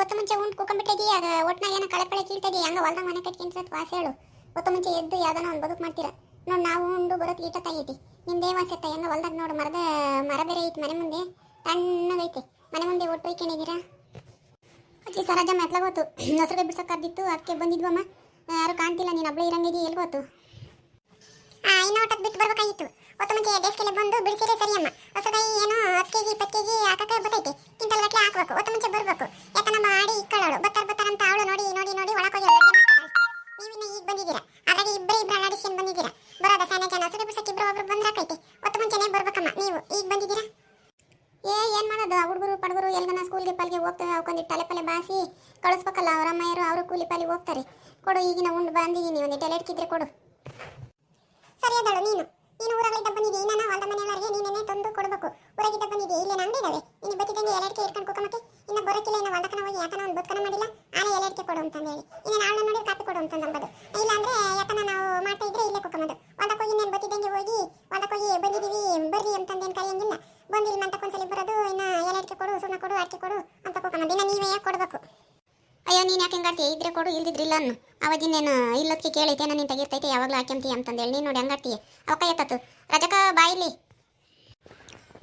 ಒತ್ತು ಮುಂಚೆ ಉಂಟು ಕುಕೊಂಬಿಟ್ಟಿದ್ದೀ ಆಗ ಒಟ್ನಾಗ ಏನೋ ಕಳೆ ಪಳೆ ಕೀಳ್ತಾ ಇದೀಯ? ಹಂಗ ಹೊಲ್ದಾಗ ಮನೆ ಕಟ್ಕೊಂತ ವಾಸ ಹೇಳು. ಹೊತ್ತ ಮುಂಚೆ ಎದ್ದು ಯಾವ್ದಾನ ಒಂದು ಬದುಕು ಮಾಡ್ತೀರ. ನೋಡಿ, ನಾವು ಉಂಡು ಬರೋದು ಈಟ ತಾಗೈತಿ ನಿಮ್ದೇ ವಾಸತ್ತ ಹೆಂಗ ಹೊಲ್ದಾಗ ನೋಡು, ಮರದ, ಮರ ಬೇರೆ ಐತಿ ಮನೆ ಮುಂದೆ. ತಣ್ಣಗೈತೆ ಮನೆ ಮುಂದೆ ಒಟ್ಟು ಹೋಯ್ಕೊಂಡಿದ್ದೀರಾ ಅಜ್ಜಿ ಸರಜ ಮೆತ್ಲಾಗ ಹೋತು. ಮೊಸರು ಬಿಡ್ಸಕ್ ಕರ್ದಿತ್ತು ಅದಕ್ಕೆ ಬಂದಿದ್ವಮ್ಮ ಯಾರು ಕಾಣ್ತಿಲ್ಲ, ನೀನು ಒಬ್ಳೆ ಇರಂಗಿದಿ ಎಲ್ಲಿ ಹೋತು? ಆ ಒಟ್ಟಕ್ಕೆ ಬಿಟ್ಟು ಬರ್ಬೇಕಾಗಿತ್ತು. ಒತ್ತು ಮುಂಚೆ ದೇಶಕ್ಕೆಲ್ಲ ಬಂದು ಬಿಡಿಸಿದ್ರೆ ಸರಿಯಮ್ಮ. ಹೊಸದಾಗಿ ಏನು ಹತ್ತು ಕೆಜಿ, ಇಪ್ಪತ್ತು ಕೆಜಿ ಹಾಕಕ್ಕೆ ಬರ್ತೈತೆ. ಕ್ವಿಂಟಲ್ ಗಟ್ಟಲೆ ಹಾಕ್ಬೇಕು. ಒತ್ತು ಮುಂಚೆ ಬರ್ಬೇಕು. ನಮ್ಮ ಮಾಡಿ ಇಕ್ಕಳೋಳು ಬತ್ತಾರ ಬತ್ತಾರ ಅಂತ ಅವಳು ನೋಡಿ ನೋಡಿ ನೋಡಿ ಒಳಗೆ ಹೋಗಿ ನೀವಿನ್ನ ಈಗ ಬಂದಿದ್ದೀರಾ? ಅದ್ರಾಗ ಇಬ್ಬರೇ ಇಬ್ಬರು ಅಲಾಡಿಸ್ಕೊಂಡು ಬಂದಿದ್ದೀರಾ? ಬರೋದ ಸಣ್ಣ ಜನ ಹಸಿರು ಬಿಸಕ್ಕೆ ಇಬ್ಬರು ಒಬ್ರು ಬಂದ್ರಾಕೈತೆ ಒತ್ತು ಮುಂಚೆನೇ ಬರ್ಬೇಕಮ್ಮ. ನೀವು ಈಗ ಬಂದಿದ್ದೀರಾ? ಏ, ಏನು ಮಾಡೋದು? ಹುಡುಗರು, ಪಡುಗರು ಎಲ್ಗನ ಸ್ಕೂಲ್ಗೆ ಪಾಲ್ಗೆ ಹೋಗ್ತವೆ ಅವಕ್ಕೊಂದಿಟ್ಟು ತಲೆ ಪಲೆ ಬಾಸಿ ಕಳಿಸ್ಬೇಕಲ್ಲ. ಅವರ ಅಮ್ಮಯ್ಯರು ಅವರು ಕೂಲಿ ಪಾಲಿ ಹೋಗ್ತಾರೆ. ಕೊಡು, ಈಗಿನ ಉಂಡು ಬಂದಿದ್ದೀನಿ. ಒಂದು ಎಲೆ ಇಟ್ಕಿದ್ರೆ ಕೊಡು. ಸರಿ, ಅದಳು, ನೀನು ನೀನು ಊರಾಗಳಿದ್ದ ಬಂದಿದ್ದಿ ನಾನು ಹೊಲ್ದ ಮನೆಯವರಿಗೆ ನೀನೇನೆ ತಂದು ಕೊಡಬೇಕು ಬಂದಿದ್ದಿ ಇಲ್ಲಿ ಅಂಗಡಿ ಇದಾವೆ. ನೀನು ಬತ್ತಿದಂಗೆ ಎಲೆಡ್ಕೆ ಇಟ್ಕೊಂಡು ಕುಕ್ಕಮಕ್ಕೆ ಇನ್ನ ಬರೋಕ್ಕಿಲ್ಲ, ಇನ್ನು ಹೊಲ್ದಕನ ಹೋಗಿ ಯಾಕನ ಒಂದು ಬದುಕನ ಮಾಡಿಲ್ಲ. ಆನೆ ಎಲೆಡ್ಕೆ ಕೊಡು ಅಂತ ಹೇಳಿ ಇನ್ನು ನಾಳೆ ನೋಡಿ ಕಾಪಿ ಕೊಡು ಅಂತಂದು ಅಂಬದು ಇಲ್ಲ ಅಂದ್ರೆ ಯಾಕನ ನಾವು ಮಾಡ್ತಾ ಇದ್ರೆ ಇಲ್ಲೇ ಕುಕ್ಕಮದು ಹೊಲ್ದಕ್ಕೆ ಹೋಗಿ ನಾನು ಬತ್ತಿದಂಗೆ ಹೋಗಿ ಹೊಲ್ದಕ್ಕೆ ಹೋಗಿ ಬಂದಿದ್ದೀವಿ, ಬರ್ರಿ ಅಂತಂದೇನು ಕರೆಯಂಗಿಲ್ಲ ಬಂದಿಲ್ಲ ಒಂದ್ಸಲಿ ಬರೋದು, ಇನ್ನು ಎಲೆಡ್ಕೆ ಕೊಡು, ಸುಣ್ಣ ಕೊಡು, ಅಡಿಕೆ ಕೊಡು ಅಂತ ಕುಕ್ಕಮದು ಇನ್ನು ನೀವೇ ಕೊಡಬೇಕು? ಅಯ್ಯೋ, ನೀನು ಯಾಕೆ ಹೆಂಗಾಡ್ತೀಯ ಇದ್ರೆ ಕೊಡು ಇಲ್ದಿದ್ರಿಲ್ಲ ಅನ್ನು. ಅವದಿನ್ನೇನು ಇಲ್ಲದಕ್ಕೆ ಕೇಳೈತೆ ನೀನು ತೆಗಿರ್ತೈತೆ, ಯಾವಾಗಲೂ ಹಾಕ್ಯಂತೀಯ ಅಂತಂದೇಳಿ. ನೀನು ನೋಡಿ ಹೆಂಗಾಡ್ತೀಯ ಅವಕ ಎತ್ತತ್ತು. ರಜಕ ಬಾಯಿಲಿ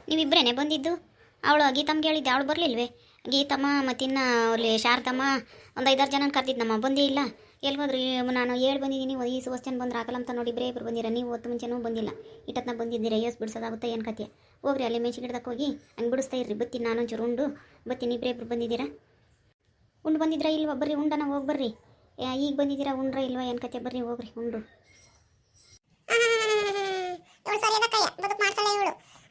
ನೀವಿಬ್ಬರೇನೆ ಬಂದಿದ್ದು? ಅವಳು ಗೀತಮ್ಗೆ ಹೇಳಿದ್ದೆ, ಅವಳು ಬರಲಿಲ್ವೇ? ಗೀತಮ್ಮ ಮತ್ತಿನ್ನ ಅಲ್ಲಿ ಶಾರದಮ್ಮ, ಒಂದು ಐದಾರು ಜನ ಕರ್ದಿದ್ನಮ್ಮ, ಬಂದೇ ಇಲ್ಲ. ಎಲ್ಲಿ ನಾನು ಹೇಳಿ ಬಂದಿದ್ದೀನಿ, ಈ ಸುವಸ್ಥೆನ ಬಂದ್ರೆ ಆಗಲ್ಲ ಅಂತ ನೋಡಿ ಇಬ್ಬರೇ ಇಬ್ಬರು ಬಂದಿರ, ನೀವು ಹೊತ್ತು ಮುಂಚೆನೂ ಬಂದಿಲ್ಲ. ಇಟ್ಟತ್ನ ಬಂದಿದ್ದೀರ ಯೋಸ್ ಬಿಡಿಸೋದಾಗುತ್ತೆ ಏನು ಕತೆ ಹೋಗ್ರಿ, ಅಲ್ಲಿ ಮೆಣಸಿನ ಗಿಡದಕ್ಕೆ ಹೋಗಿ, ಹಂಗೆ ಬಿಡಿಸ್ತಾ ಇರ್ರಿ ನಾನು ಒಂಚೂರು ಉಂಡು, ಬತ್ತೀನಿ ಇಬ್ಬರೇ ಇಬ್ಬರು ಬಂದಿದ್ದೀರಾ? ಉಂಡು ಬಂದಿದ್ರಾ ಇಲ್ವಾ? ಬರ್ರಿ, ಉಂಡನ ಹೋಗಿ ಬರ್ರಿ. ಈಗ ಬಂದಿದ್ದೀರಾ, ಉಂಡ್ರ ಇಲ್ವಾ? ಏನು ಕತೆ ಬರ್ರಿ, ಹೋಗ್ರಿ, ಉಂಡು.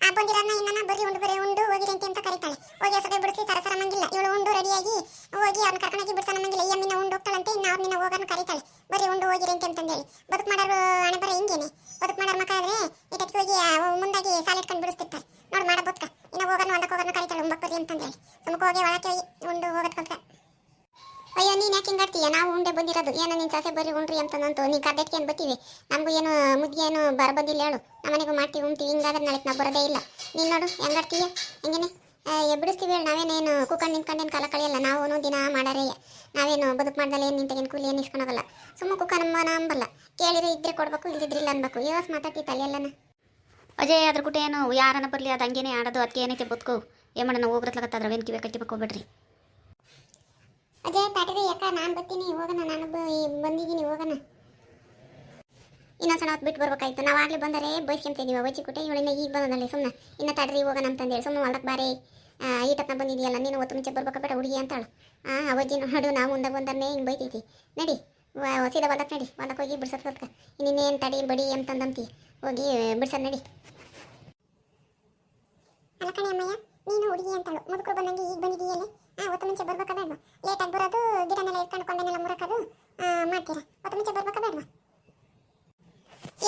ಆ ಬಂದಿರೋನ್ನ ಇನ್ನನ ಬರ್ರಿ, ಉಂಡು ಬರೀ ಉಂಡು ಹೋಗಿರಿ ಅಂತ ಅಂತ ಕರೀತಾಳೆ. ಹೋಗಿ ಹೊಸಗೆ ಬಿಡಿಸಿ, ಸರಸರ ಮಂಗಿಲ್ಲ, ಇವಳು ಉಂಡು ರೆಡಿಯಾಗಿ ಹೋಗಿ ಅವ್ನ ಕರ್ಕೊಂಡೋಗಿ ಬಿಡ್ಸೋ ಮಂಗಿಲ್ಲ, ಈ ಅಮ್ಮಿನ ಉಂಡು ಹೋಗ್ತಾಳಂತೆ, ಇನ್ನು ಅವ್ರನ್ನ ಹೋಗೋಣ ಕರೀತಾಳೆ. ಬರ್ರಿ, ಉಂಡು ಹೋಗಿರಿ ಅಂತ ಅಂತಂದೇಳಿ. ಬದುಕು ಮಾಡೋರು ಹಣೆ ಬರ ಹಿಂಗೇನೆ? ಬದುಕು ಮಾಡೋರು ಮಕ್ಕಳಾದ್ರೆ ಇಟ್ಟಕ್ಕೆ ಹೋಗಿ ಮುಂದಾಗಿ ಸಾಲ ಇಟ್ಕೊಂಡು ಬಿಡಿಸ್ತಿರ್ತಾರೆ ನೋಡಿ ಮಾಡ ಬದುಕ ಇನ್ನು ಹೋಗೋಣ ಒಂದಕ್ಕೆ ಹೋಗೋಣ ಕರೀತಾಳೆ ಉಂಬಕ್ ಬರ್ರಿ ಅಂತಂದೇಳಿ ಸುಮ್ಮಕ್ಕೆ ಹೋಗಿ ಒಳಕ್ಕೆ ಹೋಗಿ ಉಂಡು ಹೋಗೋದ್ ಕಲ್ತ ಅಯ್ಯೋ ನೀನು ಯಾಕೆ ಹಿಂಗಾಡ್ತೀಯ ನಾವು ಉಂಡೆ ಬಂದಿರೋದು ಏನೋ ನಿನ್ನ ಸೊಸೆ ಬರ್ರಿ ಅಂತ ಅಂತಂದಂತು. ನೀ ಕರ್ದೆಟ್ಕೆ ಬತ್ತೀವಿ? ನಮಗೂ ಏನು ಮುದ್ದೆ ಏನು ಬರ ಬಂದಿಲ್ಲ ಹೇಳು. ನಮ್ಮನೆಗೂ ಮಾಡ್ತೀವಿ, ಉಣ್ತೀವಿ. ಹಿಂಗಾದ್ರೆ ನಾಳೆ ನಾವು ಬರೋದೇ ಇಲ್ಲ. ನೀನು ನೋಡು ಹೆಂಗಾಡ್ತೀಯ ಹೆಂಗೇನೆ? ಎಬ್ಬಿಡಿಸ್ತೀವಿ ಹೇಳಿ. ನಾವೇನೇನು ಕುಕ್ಕಂಡು ನಿಂತ್ಕೊಂಡೇನು ಕಾಲ ಕಳೆಯಲ್ಲ. ನಾವು ದಿನ ಮಾಡಾರೇ. ನಾವೇನು ಬದುಕು ಮಾಡ್ದಲ್ಲ ಏನು ನಿಂತಗೇನು ಕೂಲಿ ಏನು ಇಸ್ಕೊಳಗಲ್ಲ ಸುಮ್ಮ ಕುಕ್ಕ ನಮ್ಮ ನಂಬಲ್ಲ ಕೇಳಿದ್ರೆ ಇದ್ರೆ ಕೊಡಬೇಕು ಇಲ್ದಿದ್ರಿಲ್ಲ ಅನ್ಬೇಕು. ಯೋಸ್ ಮಾತಾಡ್ತಿ ತಲೆಯಲ್ಲನ ಅಜಯ್, ಅದ್ರ ಗುಟ್ಟೆ ಏನು? ಯಾರನ್ನ ಬರಲಿ, ಅದು ಹಂಗೇನೆ ಆಡೋದು. ಅದಕ್ಕೆ ಏನೈತೆ ಬದುಕು? ಏನು ಮಾಡೋಣ ಏನು ಕಿವೆ ಕಟ್ಟಿಬೇಕು ಹೋಗ್ಬೇಡ್ರಿ. ಅಜಯ್ ಪ್ಯಾಟರಿ ಯಾಕ ನಾನು ಬರ್ತೀನಿ, ಹೋಗೋಣ, ನಾನು ಬಂದಿದ್ದೀನಿ, ಹೋಗೋಣ. ಇನ್ನೊಂದ್ಸಲ ಹೊತ್ತು ಬಿಟ್ಟು ಬರ್ಬೇಕಾಯ್ತು. ನಾವು ಆಗ್ಲೇ ಬಂದರೆ ಬೈಸ್ಕೊಂತಿದೀವಿ ಬಚ್ಚಿ ಕುಟೆ ಇವಳಿಂದ ಈಗ ಬಂದಲ್ಲಿ ಸುಮ್ಮನೆ ಇನ್ನ ತಡ್ರಿ ಹೋಗೋಣ ಅಂತಂದೇಳಿ. ಸುಮ್ಮನೆ ಹೊಲಕ್ಕೆ ಬಾರಿ ಈಟತ್ನ ಬಂದಿದೆಯಲ್ಲ, ನೀನು ಒತ್ತು ಮುಂಚೆ ಬರ್ಬೇಕಾ ಬೇಡ, ಹುಡುಗಿ ಅಂತಾಳು. ಹಾಂ ಅವಜ್ಜಿ ನೋಡು, ನಾವು ಮುಂದೆ ಬಂದರೇ ಹಿಂಗೆ ಬೈತೈತಿ. ನಡಿ ಹೊಸಿದ ಸೀದಾ ಹೊಲಕ್ಕೆ ನಡಿ ಹೊಲಕ್ಕೆ ಹೋಗಿ ಬಿಡ್ಸತ್ ಹೊತ್ಕ ಇನ್ನೇನು ತಡಿ, ಬಡಿ ಅಂತಂದಂತಿ ಹೋಗಿ ಬಿಡ್ಸೋದು ನಡಿ. ಅಲ್ಲ ಕಣೆ ಅಮ್ಮಯ್ಯ ನೀನು ಹುಡುಗಿ ಅಂತಾಳು. ಮುದುಕರು ಬಂದಂಗೆ ಈಗ ಬಂದಿದೆಯಲ್ಲ ಹಾಂ ಹೊತ್ತು ಮುಂಚೆ ಬರ್ಬೇಕಾ ಬೇಡವಾ? ಲೇಟಾಗಿ ಬರೋದು ಗಿಡನೆಲ್ಲ ಇಟ್ಕೊಂಡು ಕೊಂಡನೆಲ್ಲ ಮುರಕೋದು. ಮಾಡ್ತೀರಾ? ಹೊತ್ತು ಮುಂಚೆ ಬರ್ಬೇಕಾ ಬೇಡವಾ?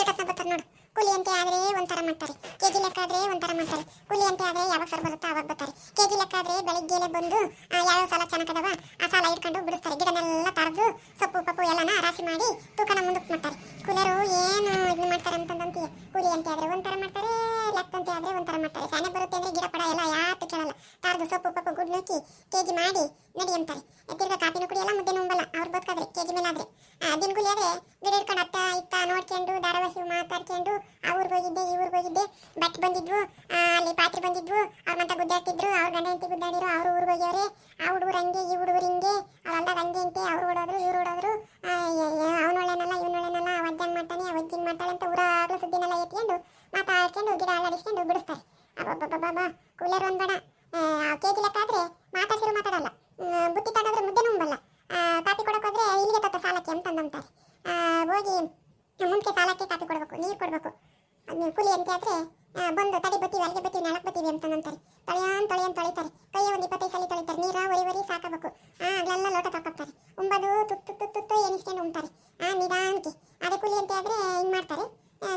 ಏಕತ್ನ ಬರ್ತಾರೆ ನೋಡು. ಕೂಲಿ ಅಂತೆ ಆದರೆ ಒಂಥರ ಮಾಡ್ತಾರೆ. ಕೆಜಿ ಲೆಕ್ಕ ಆದರೆ ಒಂಥರ ಮಾಡ್ತಾರೆ. ಕೂಲಿ ಅಂತೆ ಆದರೆ ಯಾವಾಗ ಸರ್ ಬರುತ್ತೆ ಅವಾಗ ಬರ್ತಾರೆ. ಕೆಜಿ ಲೆಕ್ಕ ಆದರೆ ಬೆಳಿಗ್ಗೆಲೆ ಬಂದು ಆ, ಯಾವ ಸಾಲ ಚೆನ್ನಾಗದವ ಆ ಸಾಲ ಇಟ್ಕೊಂಡು ಬಿಡಿಸ್ತಾರೆ. ಗಿಡನೆಲ್ಲ ತರದು ಸೊಪ್ಪು ಪಪ್ಪು ಎಲ್ಲನ ರಾಶಿ ಮಾಡಿ ತೂಕನ ಮುಂದಕ್ಕೆ ಮಾಡ್ತಾರೆ. ಕೂಲಿಯರು ಏನು ಇದನ್ನ ಮಾಡ್ತಾರೆ ಅಂತಂದಂತೀಯ? ಕೂಲಿ ಅಂತೆ ಆದರೆ ಒಂಥರ ಮಾಡ್ತಾರೆ ಲೆಕ್ಕ ಆದರೆ ಆದ್ರೆ ಒಂಥರ ಮಾಡ್ತಾರೆ. ಸಾನೆ ಗುಡ್ ಕೆಜಿ ಮಾಡಿ ನಡಿ ಅಂತಾರೆ. ತಿರ್ಗಾ ಕಾಪಿನೂ ಕುಡಿಯಲ್ಲ ಮುದ್ದೆನೂ ಉಂಬಲ್ಲ. ಅವ್ರು ಬದುಕಾದ್ರೆ ಕೆಜಿ ಮೇಲೆ ಆದ್ರೆ. ದಿನ ಕೂಲಿ ಆದ್ರೆ ಗಿಡ ಹಿಡ್ಕೊಂಡು ಅತ್ತ, ಇತ್ತ ನೋಡ್ಕೊಂಡು, ಧಾರಾವಾಹಿ ಮಾತಾಡ್ಕೊಂಡು, ಆ ಊರಿಗೆ ಹೋಗಿದ್ದೆ, ಈ ಊರಿಗೆ ಹೋಗಿದ್ದೆ. ಬಟ್ ಬಂದಿದ್ವು ಅಲ್ಲಿ ಪಾತ್ರೆ ಬಂದಿದ್ವು. ಅವ್ರ ಮಂತ ಗುದ್ದಾಡ್ತಿದ್ರು, ಅವ್ರ ಗಂಡ ಹೆಂಡತಿ ಗುದ್ದಾಡಿರು ಅವ್ರ ಊರಿಗೆ ಹೋಗ್ಯವ್ರೆ. ಆ ಹುಡುಗರು ಹಂಗೆ, ಈ ಹುಡುಗರು ಹಿಂಗೆ. ಅವ್ರಲ್ಲ ಹಂಗೆ ಅಂತೆ ಅವ್ರು ಓಡೋದ್ರು ಇವ್ರು ಓಡೋದ್ರು ಅವನೊಳ್ಳೆನಲ್ಲ ಇವನೊಳ್ಳೆನಲ್ಲ ಅವಜ್ಜನ್ ಮಾಡ್ತಾನೆ ಅವಜ್ಜಿನ್ ಮಾಡ್ತಾಳೆ ಅಂತ ಊರಾಗ್ಲೂ ಸುದ್ದಿನೆಲ್ಲ ಎತ್ಕೊಂಡು ಮಾತಾಡ್ಕೊಂಡು ಗಿಡ ಅಲ್ಲಾಡಿಸ್ಕೊಂಡು ಬಿಡಿಸ್ತಾರೆ. ಅಬ್ಬಬ್ಬಬ್ಬಬ್ಬ ಕೂಲರ್ ಒಂದ್ ಬೇಡ. ಕೆ ಜಿ ಲೆಕ್ಕ ಆದ್ರೆ ಮಾತಾಡ್ಸಿರು ಮಾತಾಡಲ್ಲ. ಬುತ್ತಿ ತಗೊಂಡ್ರೆ ಮುದ್ದೆ ಉಂಬಲ್ಲ ಆ, ಕಾಪಿ ಕೊಡಕ್ ಹೋದ್ರೆ ಇಲ್ಲಿಗೆ ತತ್ತ ಸಾಲಕ್ಕೆ ಅಂತಂದಂತಾರೆ ಆ, ಹೋಗಿ ಮುಂಚೆ ಸಾಲಕ್ಕೆ ಕಾಪಿ ಕೊಡಬೇಕು ನೀರು ಕೊಡಬೇಕು. ಅದು ಕುಲಿ ಅಂತ ಆದ್ರೆ ಬಂದು ತಡಿ ಬತ್ತೀವಿ ಅಲ್ಲಿಗೆ ಬತ್ತೀವಿ ನಾಲ್ಕು ಬತ್ತೀವಿ ಅಂತಂದಂತಾರೆ ತೊಳೆಯಾನ್ ತೊಳೆಯನ್ ತೊಳಿತಾರೆ. ಕೈಯ ಒಂದು ಇಪ್ಪತ್ತೈದು ಸಲ ತೊಳಿತಾರೆ. ನೀರ ಒರಿ ಒರಿ ಸಾಕಬೇಕು ಆ ಅಲ್ಲೆಲ್ಲ ಲೋಟ ತಕ್ಕೊತಾರೆ ಉಂಬದು ತುತ್ತು ತುತ್ತು ತುತ್ತು ಎಣಿಸ್ಕೊಂಡು ಉಂಬ್ತಾರೆ. ಆ ನಿಧಾನಕ್ಕೆ. ಅದೇ ಕುಲಿ ಅಂತ ಆದ್ರೆ ಹಿಂಗೆ ಮಾಡ್ತಾರೆ.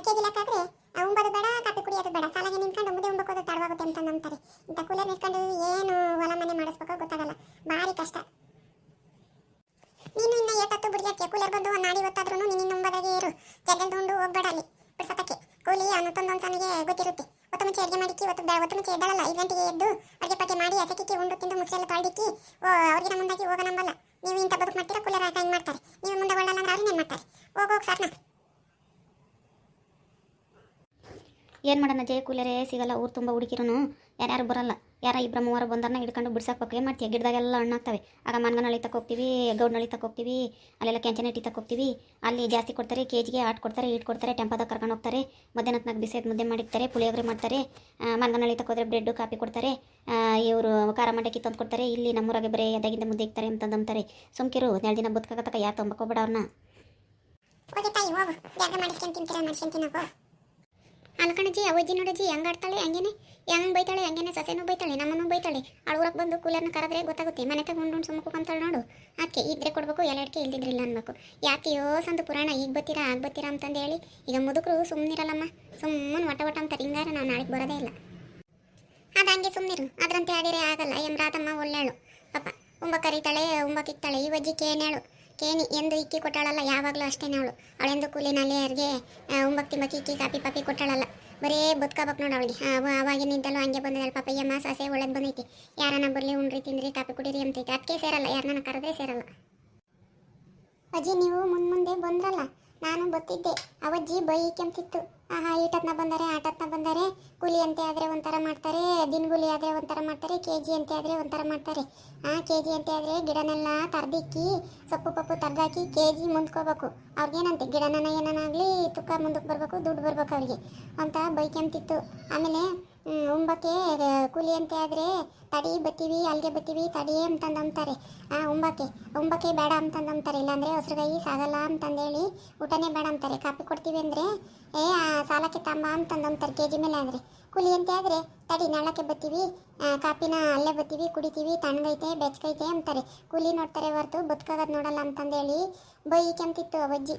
ಕೆಜಿ ಲೆಕ್ಕ ಆದ್ರೆ ಉಂಬದು ಬೇಡ, ಕಾಫಿ ಕುಡಿಯೋದು ಬೇಡ. ಸಾಲಾಗಿ ನಿಂತ್ಕೊಂಡು ಮುದ್ದೆ ಉಂಬಕೋದು ತಡವಾಗುತ್ತೆ ಅಂತ ನಂಬ್ತಾರೆ. ಇಂಥ ಕೂಲರ್ ನಿಂತ್ಕೊಂಡು ಏನು ಹೊಲ ಮನೆ ಮಾಡಿಸ್ಬೇಕೋ ಗೊತ್ತಾಗಲ್ಲ. ಭಾರಿ ಕಷ್ಟ. ನೀನು ಇನ್ನ ಏಟತ್ತು ಬಿಡ್ಯಾಕೆ ಕೂಲರ್ ಬಂದು ನಾಡಿ ಹೊತ್ತಾದ್ರೂ ನೀನು ಉಂಬದಾಗೆ ಇರು. ಜಲ್ದಿ ಉಂಡು ಹೋಗ್ಬೇಡ ಅಲ್ಲಿ. ಬಿಡ್ಸತಕ್ಕೆ ಕೂಲಿ ಅನ್ನೊತ್ತೊಂದೊಂದು ತಂದೊಂದು ಸನಿಗೆ ಗೊತ್ತಿರುತ್ತೆ. ಒತ್ತು ಮುಂಚೆ ಅಡುಗೆ ಮಾಡಿಕ್ಕಿ ಒತ್ತು ಒತ್ತು ಮುಂಚೆ ಎದ್ದಳಲ್ಲ ಗಂಟೆಗೆ ಎದ್ದು ಅಡುಗೆ ಪಟ್ಟಿ ಮಾಡಿ ಹಸಕಿಕ್ಕಿ ಉಂಡು ತಿಂದು ಮುಸ್ರೆಲ್ಲ ತೊಳ್ದಿಕ್ಕಿ, ಓ ಅವ್ರಿಗೆ ಮುಂದಾಗಿ ಹೋಗ ನಂಬಲ್ಲ ನೀವು ಇಂಥ ಬದುಕು ಮಾಡ್ತೀರಾ, ಕೂಲರ್ ಹಾಕಿ ಮಾಡ್ತಾರೆ. ನೀವು ಮುಂದೆ ಒಳ್ಳಲ್ಲ ಅಂದ್ರೆ ಅವ್ರನ್ನೇನು ಮಾಡ್ತಾರೆ? ಹೋಗೋಗಿ ಹೋಗಿ ಏನು ಮಾಡೋಣ ಜಯ ಕೂಲರೇ, ಸಿಗಲ್ಲ, ಊರು ತುಂಬ ಹುಡುಗಿರೂ ಯಾರ್ಯಾರು ಬರಲ್ಲ. ಯಾರ ಇಬ್ಬರ ಮೂವರು ಬಂದರನ್ನ ಹಿಡ್ಕೊಂಡು ಬಿಡ್ಸಕ್ಕೆ ಏನು ಮಾಡ್ತೀವಿ ಗಿಡದಾಗೆಲ್ಲ ಹಣ್ಣಾಗ್ತವೆ. ಆಗ ಮನ್ಗನಳ್ಳಿ ತಕ್ಕ ಹೋಗ್ತೀವಿ ಗೌಡ್ನಳ್ಳಿ ತಕ್ಕ ಹೋಗ್ತೀವಿ, ಅಲ್ಲೆಲ್ಲ ಕೆಂಚನಟ್ಟಿ ತಕ್ಕ ಹೋಗ್ತೀವಿ. ಅಲ್ಲಿ ಜಾಸ್ತಿ ಕೊಡ್ತಾರೆ ಕೆ ಜಿಗೆ ಆಟ್ ಕೊಡ್ತಾರೆ, ಈಟ್ ಕೊಡ್ತಾರೆ, ಟೆಂಪದಾಗ ಕರ್ಕೊಂಡು ಹೋಗ್ತಾರೆ. ಮಧ್ಯಾಹ್ನಕ್ಕೆ ಬಿಸಿ ಮುದ್ದೆ ಮಾಡಿರ್ತಾರೆ ಪುಳಿಯೋಗರೆ ಮಾಡ್ತಾರೆ. ಮನ್ಗನಳ್ಳಿ ಹೋದ್ರೆ ಬ್ರೆಡ್ಡು, ಕಾಫಿ ಕೊಡ್ತಾರೆ. ಇವರು ಖಾರ ಮಂಡಕ್ಕಿ ತಂದು ಕೊಡ್ತಾರೆ. ಇಲ್ಲಿ ನಮ್ಮೂರಾಗೆ ಬರೀ ಎದಾಗಿಂದ ಮುದ್ದೆ ಇಕ್ತಾರೆ ಅಂತ ಅಂತಾರೆ ಸುಮ್ಕಿರು ಎರಡು ದಿನ ಬದುಕಾಗತ್ತಕ್ಕ ಯಾರು ತೊಂಬಕೋಬೇಡ ಅವ್ರನ್ನ. ಅನ್ಕಣಜ್ಜಿ ಅವಜ್ಜಿ ನೋಡಜ್ಜಿ, ಹೆಂಗ್ ಆಡ್ತಾಳೆ, ಹಂಗೇನೆ? ಹೆಂಗ್ ಬೈತಾಳೆ, ಹಂಗೇನೆ ಸೊಸೆನೂ ಬೈತಾಳೆ, ನಮ್ಮನ್ನು ಬೈತಾಳೆ? ಅವಳು ಊರಕ್ಕೆ ಬಂದು ಕೂಲರ್ನ ಕರೆದ್ರೆ ಗೊತ್ತಾಗುತ್ತೆ, ಮನೆ ತಗೊಂಡು ಉಂಡು ಸುಮ್ಮಕು ಅಂತಾಳೆ ನೋಡು. ಆಕೆ ಇದ್ರೆ ಕೊಡ್ಬೇಕು ಎಲ್ಲಡಿಕೆ ಇಲ್ದಿದ್ರಿಲ್ಲ ಅನ್ಬೇಕು. ಯಾಕೆಯೋ ಸಂದು ಪುರಾಣ, ಈಗ ಬತ್ತೀರಾ ಆಗ ಬತ್ತೀರಾ ಅಂತಂದು ಹೇಳಿ, ಈಗ ಮುದುಕರು ಸುಮ್ಮನಿರಲ್ಲಮ್ಮ ಸುಮ್ಮನೆ ವಟ ವಟ ಅಂತ ಹಿಂಗಾರ ನಾವು ನಾಳೆಗೆ ಬರೋದೇ ಇಲ್ಲ. ಅದು ಹಂಗೆ ಸುಮ್ಮನಿರು ಅದರಂತೆ ಆಡಿರೇ ಆಗಲ್ಲ ಎಂ ರಾಧಮ್ಮ ಒಳ್ಳೆಳು. ಪಾಪ, ಉಂಬ ಕರೀತಾಳೆ, ಉಂಬ ಕಿಕ್ತಾಳೆ ಈ ವಜ್ಜಿ ಕೇನೇಳು ಕೇನಿ ಎಂದು ಇಕ್ಕಿ ಕೊಟ್ಟಾಳಲ್ಲ, ಯಾವಾಗಲೂ ಅಷ್ಟೇನೆ ಅವಳು ಅವಳೆಂದು ಕೂಲಿನಲ್ಲಿ ಅವ್ರಿಗೆ ಉಂಬಕ್ ಮಕ್ಕಿ ಇಕ್ಕಿ ಕಾಪಿ ಪಾಪಿ ಕೊಟ್ಟಾಳಲ್ಲ. ಬರೇ ಬದುಕಬೇಕು ನೋಡು ಅವಳಿಗೆ ಅವಾಗಿನಿಂದಲೂ ಹಂಗೆ ಬಂದದಲ್ಲ ಪಾಪ ಸಾಸೆ ಒಳ್ಳೇದು ಬಂದೈತಿ. ಯಾರನ್ನ ಬರಲಿ ಉಣ್ರಿ ತಿಂದ್ರಿ, ಕಾಪಿ ಕುಡೀರಿ ಅಂತೈತಿ. ಅದಕ್ಕೆ ಸೇರಲ್ಲ, ಯಾರನ್ನ ಕರೆದ್ರೆ ಸೇರಲ್ಲ. ಅಜ್ಜಿ, ನೀವು ಮುಂದೆ ಮುಂದೆ ಬಂದ್ರಲ್ಲ? ನಾನು ಬತ್ತಿದ್ದೆ. ಅವಜ್ಜಿ ಬೈ ಕೆಂತಿತ್ತು ಆಹಾ, ಈಟತ್ನ ಬಂದರೆ ಆಟತ್ನ ಬಂದರೆ ಕೂಲಿ ಅಂತ ಆದರೆ ಒಂಥರ ಮಾಡ್ತಾರೆ, ದಿನಗೂಲಿ ಆದರೆ ಒಂಥರ ಮಾಡ್ತಾರೆ ಕೆ ಜಿ ಅಂತ ಆದರೆ ಒಂಥರ ಮಾಡ್ತಾರೆ. ಆ ಕೆ ಜಿ ಅಂತ ಆದರೆ ಗಿಡನೆಲ್ಲ ತರ್ದಿಕ್ಕಿ, ಸೊಪ್ಪು ಪಪ್ಪು ತರ್ದಾಕಿ ಕೆ ಜಿ ಮುಂದ್ಕೋಬೇಕು. ಅವ್ರಿಗೇನಂತೆ ಗಿಡನ ಏನನ್ನಾಗಲಿ ತುಕ್ಕ ಮುಂದಕ್ಕೆ ಬರಬೇಕು, ದುಡ್ಡು ಬರ್ಬೇಕು ಅವ್ರಿಗೆ. ಅಂತ ಬೈಕೆಂತಿತ್ತು ಆಮೇಲೆ ಉಂಬಕ್ಕೆ ಕೂಲಿ ಅಂತೆ ಆದರೆ ತಡಿ ಬತ್ತೀವಿ ಅಲ್ಲಿಗೆ ಬತ್ತೀವಿ, ತಡಿ ಅಂತಂದು ಅಂತಾರೆ ಆ, ಉಂಬಕ್ಕೆ ಉಂಬಕ್ಕೆ ಬೇಡ ಅಂತಂದು ಅಂತಾರೆ ಇಲ್ಲಾಂದರೆ ಹೊಸರುಗಾಯಿ ಸಾಗಲ್ಲ ಅಂತಂದೇಳಿ ಊಟನೇ ಬೇಡ ಅಂತಾರೆ. ಕಾಪಿ ಕೊಡ್ತೀವಿ ಅಂದರೆ, ಏ, ಆ, ಸಾಲಕ್ಕೆ ತಮ್ಮ ಅಂತಂದು ಅಂತಾರೆ ಕೆ ಜಿ ಮೇಲೆ ಅಂದರೆ ಕೂಲಿ ಅಂತೆ ಆದರೆ ತಡಿ ನಾಳಕ್ಕೆ ಬತ್ತೀವಿ ಕಾಪಿನ ಅಲ್ಲೇ ಬತ್ತೀವಿ, ಕುಡಿತೀವಿ, ತಣ್ಣಗೈತೆ, ಬೆಚ್ಚಗೈತೆ ಅಂತಾರೆ. ಕೂಲಿ ನೋಡ್ತಾರೆ ಹೊರತು, ಬದುಕಾಗೋದು ನೋಡಲ್ಲ ಅಂತಂದೇಳಿ ಬೈ ಕೆಂತಿತ್ತು ಅವಜ್ಜಿ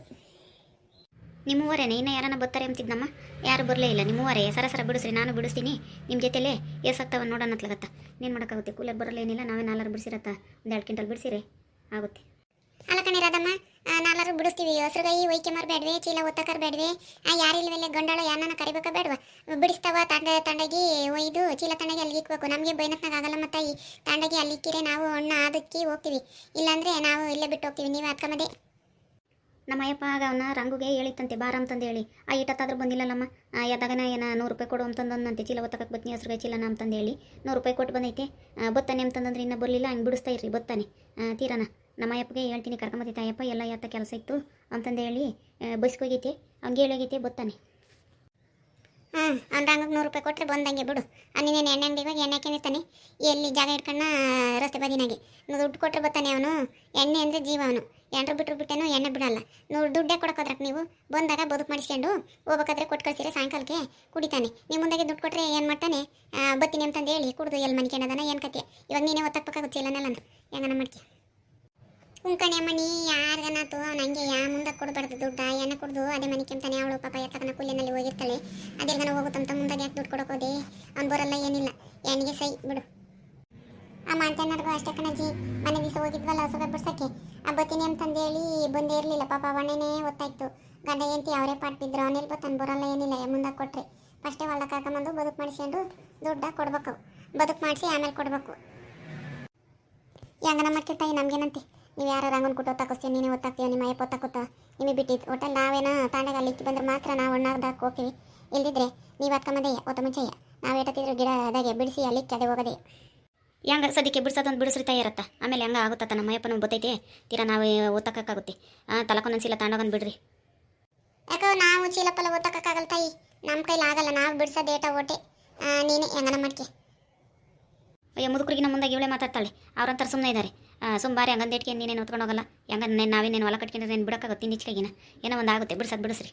ನಿಮ್ಮೂವರೇನೆ ಇನ್ನು ಯಾರನ್ನ ಬರ್ತಾರೆ ಅಂತಿದ್ದಮ್ಮ ಯಾರು ಬರಲೇ ಇಲ್ಲ. ನಿಮ್ಮೂವರೇ, ಸರ ಸರ ಬಿಡಿಸ್ರಿ ನಾನು ಬಿಡಿಸ್ತೀನಿ. ನಿಮ್ಮ ಜೊತೆಲೇ ಸತ್ತವ ನೋಡೋಣ ಏನು ಮಾಡೋಕ್ಕಾಗುತ್ತೆ? ಕೂಲರ್ ಬರಲೇನಿಲ್ಲ ನಾವೇ ನಾಲ್ಕು ಬಿಡಿಸಿರತ್ತ? ಒಂದು ಎರಡು ಕ್ವಿಂಟಲ್ ಬಿಡಿಸಿರಿ. ಆಗುತ್ತೆ. ಅಲ್ಲ ಕಣೆ ರಾಧಮ್ಮ ನಾಲ್ಕು ಬಿಡಿಸ್ತೀವಿ ಹೊಸರುಗಾಯಿ ಒಯ್ಕೆ ಮಾರಬೇಡ್ವಿ ಚೀಲ ಒತ್ತಕರ್ ಬೇಡ್ವಿ. ಯಾರಿಲ್ವೆಲ್ಲ ಗಂಡಾಳ ಯಾರನ್ನ ಕರಿಬೇಕಾ ಬೇಡವಾ? ಬಿಡಿಸ್ತಾವ ತಂಡ, ತಂಡಗಿ, ಒಯ್ದು, ಚೀಲ ತಂಡಗಿ ಅಲ್ಲಿ ಇಕ್ಬೇಕು. ನಮಗೆ ಬೈನತ್ನಾಗ ಆಗಲ್ಲ ಮತ್ತೆ ಈ ತಂಡಗಿ ಅಲ್ಲಿ ಇಕ್ಕಿರೆ ನಾವು ಅಣ್ಣ ಅದಕ್ಕಿ ಹೋಗ್ತೀವಿ. ಇಲ್ಲಾಂದರೆ ನಾವು ಇಲ್ಲೇ ಬಿಟ್ಟು ಹೋಗ್ತೀವಿ. ನೀವು ಅದ್ಕೊಂಬದೆ ನಮ್ಮ ಅಯ್ಯಪ್ಪ ಆಗ ಅವನ ರಂಗುಗೆ ಹೇಳಿತ್ತಂತೆ ಬಾರ ಅಂತಂದು ಹೇಳಿ. ಆ ಈಟತ್ತಾದ್ರೂ ಬಂದಿಲ್ಲಲ್ಲಮ್ಮ. ಯಾದಾಗನ ಏನ ನೂರು ರೂಪಾಯಿ ಕೊಡು ಅಂತಂದಂತೆ ಚೀಲ ಒತ್ತಕಕ್ಕೆ ಬತ್ನಿ ಹೆಸ್ರಿಗೆ ಚೀಲನ ಅಂತಂದು ಹೇಳಿ. ನೂರು ರೂಪಾಯಿ ಕೊಟ್ಟು ಬಂದೈತೆ. ಬತ್ತಾನೆ ಅಂತಂದ್ರೆ ಇನ್ನೂ ಬರಲಿಲ್ಲ, ಹಂಗೆ ಬಿಡಿಸ್ತಾ ಇರ್ರಿ, ಬತ್ತಾನೆ. ತೀರನ. ನಮ್ಮ ಅಯ್ಯಪ್ಪಗೆ ಹೇಳ್ತೀನಿ ಕರ್ಕೊಂಬತ್ತೈತೆ ಅಯ್ಯಪ್ಪ, ಎಲ್ಲ ಯಾತ ಕೆಲಸ ಇತ್ತು ಅಂತಂದು ಹೇಳಿ ಬಸ್ಕೋಗೈತೆ ಹಂಗೆ ಹೇಳೋಗೈತೆ ಬತ್ತಾನೆ. ಹ್ಞೂ ಅವ್ನು ರಂಗಕ್ಕೆ ನೂರು ರೂಪಾಯಿ ಕೊಟ್ಟರೆ ಬಂದಂಗೆ ಬಿಡು. ನೀನೇನು ಎಣ್ಣೆ ಅಂಗಡಿ ಇವಾಗ ಎಣ್ಣೆ ಹಾಕೊಂಡಿರ್ತಾನೆ ಎಲ್ಲಿ ಜಾಗ ಇಟ್ಕೊಂಡು ರಸ್ತೆ ಬದಿನಾಗೆ. ದುಡ್ಡು ಕೊಟ್ಟರೆ ಬರ್ತಾನೆ ಅವನು. ಎಣ್ಣೆ ಅಂದರೆ ಜೀವ ಅವನು. ಎಂಟ್ರು ಬಿಟ್ಟರು ಬಿಟ್ಟೇನೋ ಎಣ್ಣೆ ಬಿಡಲ್ಲ. ನೂರು ದುಡ್ಡೇ ಕೊಡೋಕೋದ್ರಕ್ಕೆ ನೀವು ಬಂದಾಗ ಬದುಕು ಮಾಡಿಸ್ಕೊಂಡು ಹೋಗ್ಬೇಕಾದ್ರೆ ಕೊಟ್ಟು ಕಳ್ಸಿದ್ರೆ ಸಾಯಂಕಾಲಕ್ಕೆ ಕುಡಿತಾನೆ. ನೀವು ಮುಂದಾಗೆ ದುಡ್ಡು ಕೊಟ್ಟರೆ ಏನು ಮಾಡ್ತಾನೆ? ಬತ್ತೀನಿ ಅಂತಂದು ಹೇಳಿ ಕುಡಿದು ಎಲ್ಲಿ ಮನ್ಕೊಂಡದನ ಏನು ಕತೆ ಇವಾಗ ನೀನೇ ಒತ್ತಾಕ್ಬೇಕಾಗುತ್ತೆ ಇಲ್ಲನೆಲ್ಲ ಹೆಂಗನ ಮಾಡ್ತಿ ಉಂಕಣೆ ಮಣಿ ಯಾರಿಗನಾತು ಹಂಗೆ ಯಾ ಮುಂದೆ ಕೊಡಬಾರ್ದು ದುಡ್ಡ ಯಾನ ಕುಡ್ದು, ಅದೇ ಮನೆ ಕೆಂತಾನೆ ಅವಳು ಪಾಪ ಎತ್ತಕನ ಕೂಲಿನಲ್ಲಿ ಹೋಗಿರ್ತಾಳೆ. ಹೋಗೋ ಹೋಗುತ್ತಂತ ಮುಂದೆ ಯಾಕೆ ದುಡ್ಡು ಕೊಡೋಕೋದೆ ಅವ್ನು ಬರಲ್ಲ, ಏನಿಲ್ಲ. ಎಣ್ಣಿಗೆ ಸೈ, ಬಿಡು. ಆ ಮಾಂತಣ್ಣರ್ಗೂ ಅಷ್ಟೇ ಕಣಜ್ಜಿ. ಮನೆ ದಿವಸ ಹೋಗಿದ್ವಲ್ಲ ಹೊಸದ ಬಿಡ್ಸಕ್ಕೆ ಆ ಬತ್ತೀನಿ ಅಂತಂದು ಹೇಳಿ ಬಂದೇ ಇರಲಿಲ್ಲ. ಪಾಪ ಅವಣ್ಣನೇ ಗೊತ್ತಾಯ್ತು ಗಂಡ ಎಂತಿ ಅವರೇ ಪಾಟ್ ಬಿದ್ರು. ಅವನೆಲ್ಲಿ ತಂದು ಬರಲ್ಲ, ಏನಿಲ್ಲ. ಮುಂದೆ ಕೊಟ್ರೆ. ಫಸ್ಟೇ ಹೊಲ್ದ ಕರ್ಕೊಂಬಂದು ಬದುಕು ಮಾಡಿಸ್ಕೊಂಡು ದುಡ್ಡ ಕೊಡ್ಬೇಕು. ಬದುಕು ಮಾಡಿಸಿ ಆಮೇಲೆ ಕೊಡಬೇಕು. ತಾಯಿ ನಮ್ಗೆ ನಮ್ಗೇನಂತೆ? ನೀವು ಯಾರು ರಂಗನ್ ಕೊಟ್ಟು ಒತ್ತಾಕಿಸ್ತೀವಿ ನೀನೇ ಒತ್ತಾಕ್ತೀವಿ ನಿಮ್ಮ ಅಯ್ಯಪ್ಪ ಒತ್ತಾಕುತ್ತ? ನಿಮಗೆ ಬಿಟ್ಟಿದ್ದು ಒಟ್ಟಲ್ಲಿ ನಾವೇನ? ತಾಂಡಾಗ ಅಲ್ಲಿ ಇಕ್ಕಿ ಬಂದ್ರೆ ಮಾತ್ರ ನಾವು ಒಣ್ಣಾಗ್ದಾಕ ಹೋಗ್ತೀವಿ. ಇಲ್ದಿದ್ರೆ ನೀವು ಹತ್ಕೊಂಬದೆಯ ಒತ್ತ ಮುಂಚೆಯ ನಾವು ಎಟ್ಟತ್ತಿದ್ರು ಗಿಡದಾಗೆ ಬಿಡಿಸಿ ಅಲ್ಲಿ ಕಡೆ ಅದೇ ಹೋಗೋದೇ. ಹೆಂಗ ಸದ್ಯಕ್ಕೆ ಬಿಡ್ಸೋದೊಂದು ಬಿಡಿಸ್ರಿ ತಯಾರತ್ತ ಆಮೇಲೆ ಹೆಂಗ ಆಗುತ್ತ ನಮ್ಮ ಅಯ್ಯಪ್ಪನ ಬತ್ತೈತೆ ತೀರಾ ನಾವು ಓದಕ್ಕಾಗುತ್ತೆ ತಲಕೊಂದೊಂದ್ಸಿಲ್ಲ ತಾಂಡೋಗನ್ ಬಿಡ್ರಿ. ಯಾಕೋ ನಾವು ಚೀಲಪ್ಪಲ್ಲ ಒತ್ತಕ್ಕಾಗಲ್ಲ ತಾಯಿ. ನಮ್ಮ ಕೈಲಿ ಆಗಲ್ಲ ನಾವು ಬಿಡ್ಸೋದು ಏಟ ಓಟೆ. ನೀನೇ ಹೆಂಗನ ಮಾಡ್ಕೆ. ಅಯ್ಯೋ, ಮುದುಕರಿಗೆ ನಮ್ಮ ಮುಂದೆ ಇವಳೆ ಮಾತಾಡ್ತಾಳೆ. ಅವ್ರಂತಾರೆ ಸುಮ್ಮನೆ ಇದ್ದಾರೆ ಸುಮ್ಮಾರಿ ಹಂಗಂದೇಟ್ಕೆ ನೀನೇನು ಹೊತ್ಕೊಂಡು ಹೋಗಲ್ಲ. ಹೆಂಗ ನಾವೇನೇನು ಹೊಲ ಕಟ್ಕೊಂಡ್ರೆ ಏನು ಬಿಡೋಕ್ಕಾಗುತ್ತೆ ನಿಚ್ಕಾಗಿನ ಏನೋ ಒಂದು ಆಗುತ್ತೆ. ಬಿಡಿಸೋದು ಬಿಡಿಸ್ರಿ